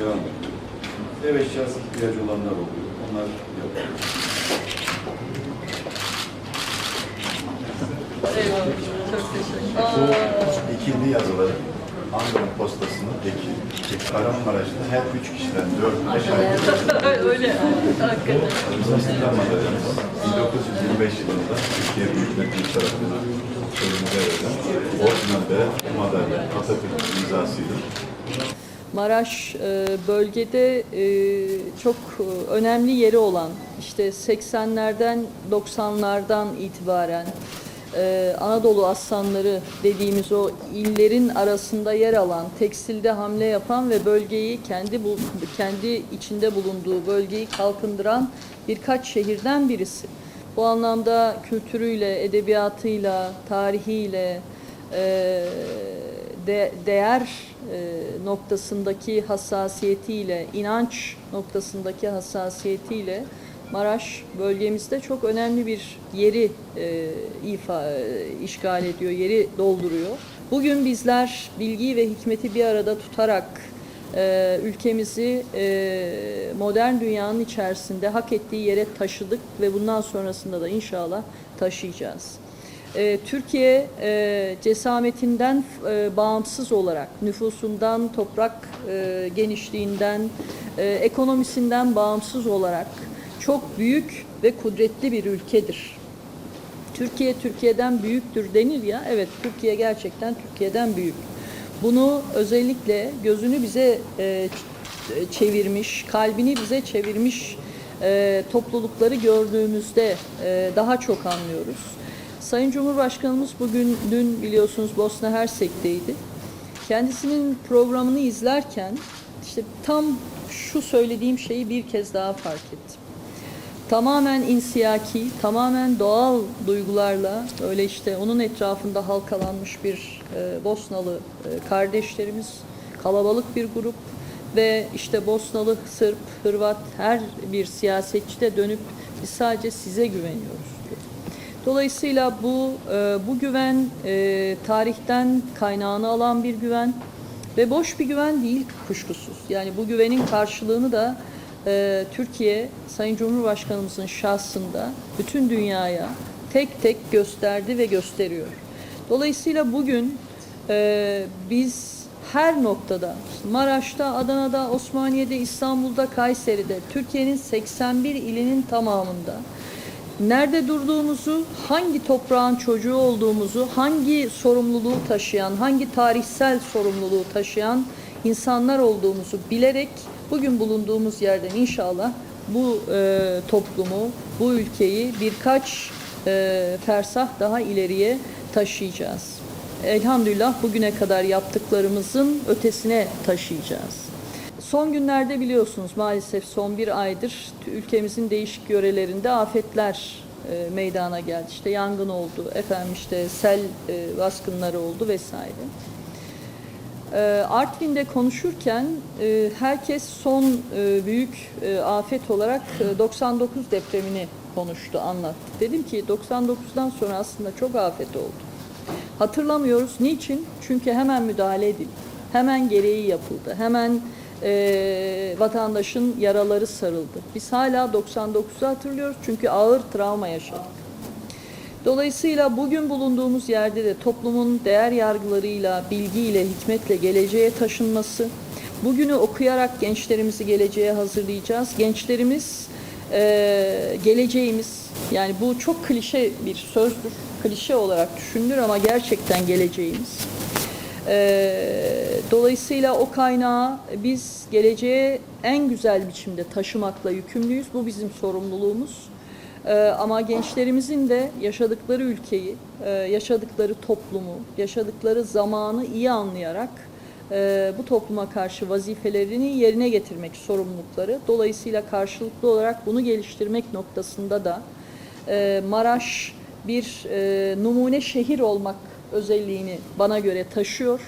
Devam ediyor. Ev eşyası ihtiyacı olanlar oluyor. Onlar yapıyor. Eyvallah. Çok teşekkür ederim. İkili yazıları Ankara postasının eki. Kahramanmaraş'ta her üç kişiden dört, beş ay Öyle. Hakikaten. İstiklal madalyamız 1925 yılında Türkiye Büyük Millet tarafından önümüze verilen orijinalde madalya Atatürk imzasıyla Maraş e, bölgede e, çok e, önemli yeri olan işte 80'lerden 90'lardan itibaren Anadolu aslanları dediğimiz o illerin arasında yer alan, tekstilde hamle yapan ve bölgeyi kendi bu kendi içinde bulunduğu bölgeyi kalkındıran birkaç şehirden birisi. Bu anlamda kültürüyle, edebiyatıyla, tarihiyle, e, de, değer e, noktasındaki hassasiyetiyle, inanç noktasındaki hassasiyetiyle Maraş bölgemizde çok önemli bir yeri e, ifa, e, işgal ediyor, yeri dolduruyor. Bugün bizler bilgiyi ve hikmeti bir arada tutarak e, ülkemizi e, modern dünyanın içerisinde hak ettiği yere taşıdık ve bundan sonrasında da inşallah taşıyacağız. E, Türkiye e, cesametinden e, bağımsız olarak, nüfusundan, toprak e, genişliğinden, e, ekonomisinden bağımsız olarak çok büyük ve kudretli bir ülkedir. Türkiye Türkiye'den büyüktür denir ya. Evet Türkiye gerçekten Türkiye'den büyük. Bunu özellikle gözünü bize e, çevirmiş, kalbini bize çevirmiş e, toplulukları gördüğümüzde e, daha çok anlıyoruz. Sayın Cumhurbaşkanımız bugün dün biliyorsunuz Bosna Hersek'teydi. Kendisinin programını izlerken işte tam şu söylediğim şeyi bir kez daha fark ettim tamamen insiyaki, tamamen doğal duygularla öyle işte onun etrafında halkalanmış bir e, Bosnalı e, kardeşlerimiz, kalabalık bir grup ve işte Bosnalı, Sırp, Hırvat her bir siyasetçi de dönüp biz sadece size güveniyoruz. Dolayısıyla bu e, bu güven e, tarihten kaynağını alan bir güven ve boş bir güven değil kuşkusuz. Yani bu güvenin karşılığını da e, Türkiye Sayın Cumhurbaşkanımızın şahsında bütün dünyaya tek tek gösterdi ve gösteriyor. Dolayısıyla bugün biz her noktada Maraş'ta, Adana'da, Osmaniye'de, İstanbul'da, Kayseri'de, Türkiye'nin 81 ilinin tamamında nerede durduğumuzu, hangi toprağın çocuğu olduğumuzu, hangi sorumluluğu taşıyan, hangi tarihsel sorumluluğu taşıyan insanlar olduğumuzu bilerek bugün bulunduğumuz yerden inşallah bu e, toplumu, bu ülkeyi birkaç e, fersah daha ileriye taşıyacağız. Elhamdülillah bugüne kadar yaptıklarımızın ötesine taşıyacağız. Son günlerde biliyorsunuz maalesef son bir aydır ülkemizin değişik yörelerinde afetler e, meydana geldi. İşte yangın oldu, efendim işte sel e, baskınları oldu vesaire. E, Artvin'de konuşurken e, herkes son e, büyük e, afet olarak e, 99 depremini konuştu, anlattı. Dedim ki 99'dan sonra aslında çok afet oldu. Hatırlamıyoruz. Niçin? Çünkü hemen müdahale edildi. Hemen gereği yapıldı. Hemen e, vatandaşın yaraları sarıldı. Biz hala 99'u hatırlıyoruz çünkü ağır travma yaşadık. Dolayısıyla bugün bulunduğumuz yerde de toplumun değer yargılarıyla, bilgiyle, hikmetle geleceğe taşınması, bugünü okuyarak gençlerimizi geleceğe hazırlayacağız. Gençlerimiz e, geleceğimiz, yani bu çok klişe bir sözdür, klişe olarak düşünülür ama gerçekten geleceğimiz. Ee, dolayısıyla o kaynağı biz geleceğe en güzel biçimde taşımakla yükümlüyüz. Bu bizim sorumluluğumuz. Ee, ama gençlerimizin de yaşadıkları ülkeyi, e, yaşadıkları toplumu, yaşadıkları zamanı iyi anlayarak e, bu topluma karşı vazifelerini yerine getirmek sorumlulukları. Dolayısıyla karşılıklı olarak bunu geliştirmek noktasında da e, Maraş bir numune şehir olmak özelliğini bana göre taşıyor.